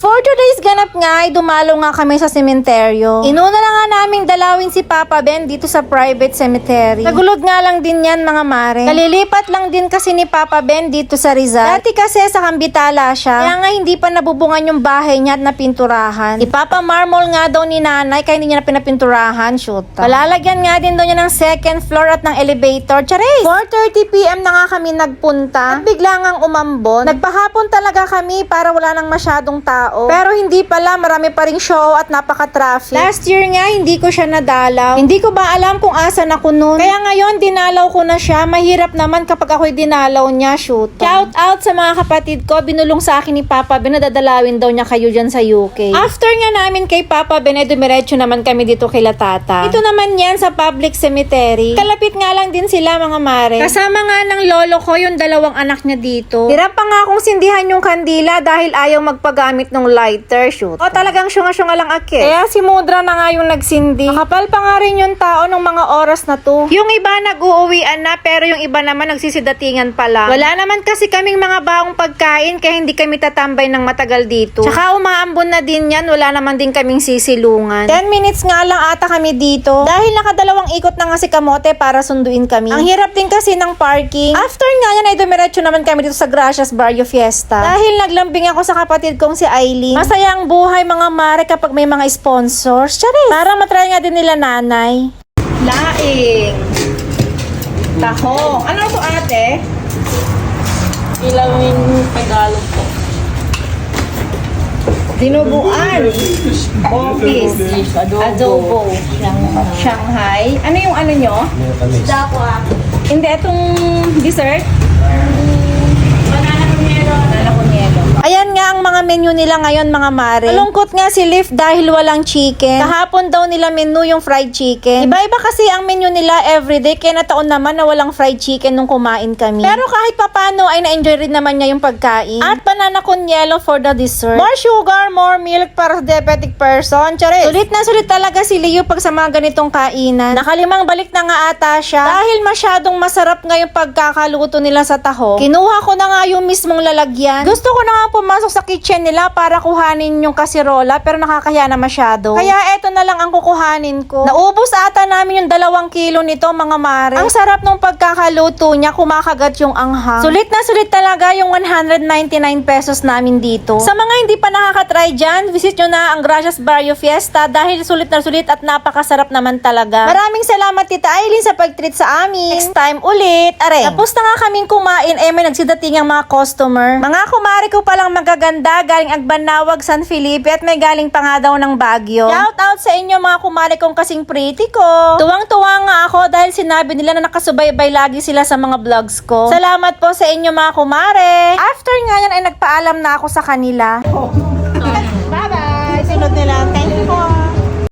For ganap nga ay dumalo nga kami sa sementeryo. Inuna na nga naming dalawin si Papa Ben dito sa private cemetery. Nagulod nga lang din yan mga mare. Kalilipat lang din kasi ni Papa Ben dito sa Rizal. Dati kasi sa Kambitala siya. Kaya nga hindi pa nabubungan yung bahay niya at napinturahan. Ipapa-marmol nga daw ni nanay kaya hindi niya na pinapinturahan. Shoot. Palalagyan nga din daw niya ng second floor at ng elevator. Charis! 4.30pm na nga kami nagpunta. At bigla ngang umambon. Nagpahapon talaga kami para wala nang masyadong tao. Pero hindi pala, marami pa ring show at napaka-traffic. Last year nga, hindi ko siya nadalaw. Hindi ko ba alam kung asan ako noon. Kaya ngayon, dinalaw ko na siya. Mahirap naman kapag ako'y dinalaw niya, shoot. Shout out sa mga kapatid ko. Binulong sa akin ni Papa Ben na dadalawin daw niya kayo dyan sa UK. After nga namin kay Papa Ben, ay dumiretso naman kami dito kay Tata. Ito naman yan sa public cemetery. Kalapit nga lang din sila mga mare. Kasama nga ng lolo ko yung dalawang anak niya dito. Hirap pa nga akong sindihan yung kandila dahil ayaw magpagamit ng lighter shoot. O talagang syunga-syunga lang ake. Kaya si Mudra na nga yung nagsindi. Makapal pa nga rin yung tao ng mga oras na to. Yung iba nag-uuwian na pero yung iba naman nagsisidatingan pa lang. Wala naman kasi kaming mga baong pagkain kaya hindi kami tatambay ng matagal dito. Tsaka umaambon na din yan, wala naman din kaming sisilungan. 10 minutes nga lang ata kami dito. Dahil nakadalawang ikot na nga si Kamote para sunduin kami. Ang hirap din kasi ng parking. After nga yan ay dumiretso naman kami dito sa Gracias Barrio Fiesta. Dahil naglambing ako sa kapatid kong si Eileen. Masaya ang buhay mga mare kapag may mga sponsors. Charis! Para matry nga din nila nanay. Laing. Tahong. Ano to ate? Ilawin Tagalog po. Dinuguan. Office. Adobo. Adobo. Shanghai. Ano yung ano nyo? Dakwa. Hindi, itong dessert? Banana pomelo. Banana punyelo. Ayan nga ang mga menu nila ngayon mga mare. Malungkot nga si Liv dahil walang chicken. Kahapon daw nila menu yung fried chicken. Iba-iba kasi ang menu nila everyday kaya nataon naman na walang fried chicken nung kumain kami. Pero kahit papano ay na-enjoy rin naman niya yung pagkain. At banana kunyelo for the dessert. More sugar, more milk para sa diabetic person. Charis. Sulit na sulit talaga si Leo pag sa mga ganitong kainan. Nakalimang balik na nga ata siya. Dahil masyadong masarap nga yung pagkakaluto nila sa taho. Kinuha ko na nga yung mismong lalagyan. Gusto ko na nga pumasok sa kitchen nila para kuhanin yung kasirola pero nakakahiya na masyado. Kaya eto na lang ang kukuhanin ko. Naubos ata namin yung dalawang kilo nito mga mare. Ang sarap nung pagkakaluto niya, kumakagat yung anghang. Sulit na sulit talaga yung 199 pesos namin dito. Sa mga hindi pa nakakatry dyan, visit nyo na ang Gracias Barrio Fiesta dahil sulit na sulit at napakasarap naman talaga. Maraming salamat Tita Aileen sa pag-treat sa amin. Next time ulit. Are. Tapos na nga kaming kumain, eh may nagsidating ang mga customer. Mga kumari ko palang magaganda, galing Agbanawag, San Felipe at may galing pa nga daw ng Baguio. Shout out sa inyo mga kumari kong kasing pretty ko. Tuwang-tuwa nga ako dahil sinabi nila na nakasubaybay lagi sila sa mga vlogs ko. Salamat po sa inyo mga kumare. After nga yan ay nagpaalam na ako sa kanila. Bye-bye! Sunod nila. Thank you po.